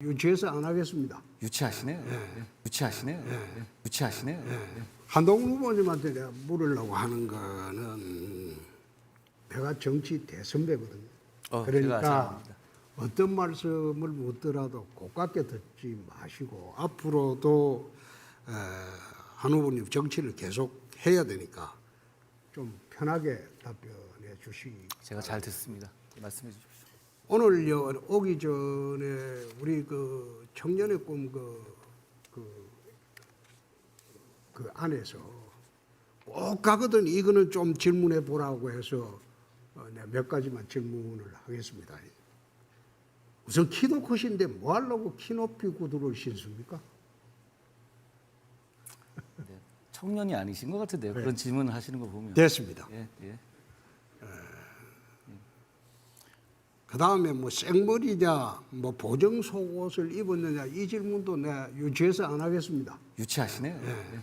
유치해서 안 하겠습니다. 유치하시네요. 예. 유치하시네요. 예. 유치하시네요. 예. 한동훈 후보님한테 내가 물으려고 하는 거는 내가 정치 대선배거든요. 어, 그러니까. 어떤 말씀을 묻더라도 고깝게 듣지 마시고 앞으로도 에, 한 후보님 정치를 계속 해야 되니까 좀 편하게 답변해 주시. 제가 잘 듣습니다. 말씀해 주십시오. 오늘 여, 오기 전에 우리 그 청년의 꿈그 그, 그 안에서 꼭 가거든 이거는 좀 질문해 보라고 해서 어, 내가 몇 가지만 질문을 하겠습니다. 우선 키도 크신데 뭐 하려고 키 높이 구두를 신습니까? 네. 청년이 아니신 것 같은데요. 네. 그런 질문을 하시는 거 보면. 됐습니다. 예, 예. 그 다음에 뭐 생머리냐, 뭐 보정 속옷을 입었느냐 이 질문도 내가 유치해서 안 하겠습니다. 유치하시네요. 예.